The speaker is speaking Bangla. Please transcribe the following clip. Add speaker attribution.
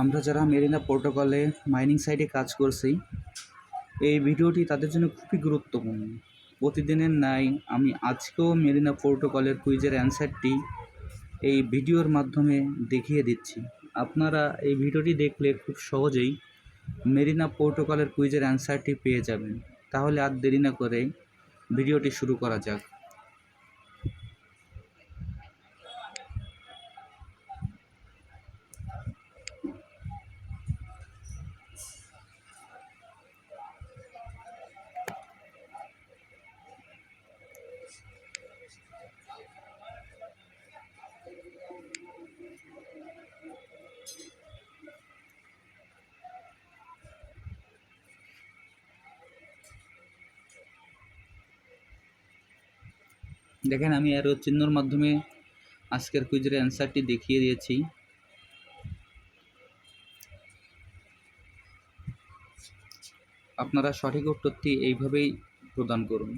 Speaker 1: আমরা যারা মেরিনা প্রোটোকলে মাইনিং সাইটে কাজ করছি, এই ভিডিওটি তাদের জন্য খুবই গুরুত্বপূর্ণ। প্রতিদিনের ন্যায় আমি আজকেও মেরিনা প্রোটোকলের কুইজের অ্যান্সারটি এই ভিডিওর মাধ্যমে দেখিয়ে দিচ্ছি। আপনারা এই ভিডিওটি দেখলে খুব সহজেই মেরিনা প্রোটোকলের কুইজের অ্যান্সারটি পেয়ে যাবেন। তাহলে আর দেরি না করে ভিডিওটি শুরু করা যাক। দেখেন, আমি অ্যারো চিহ্নর মাধ্যমে আজকের কুইজের অ্যান্সারটি দেখিয়ে দিয়েছি। আপনারা সঠিক উত্তরটি এইভাবেই প্রদান করুন।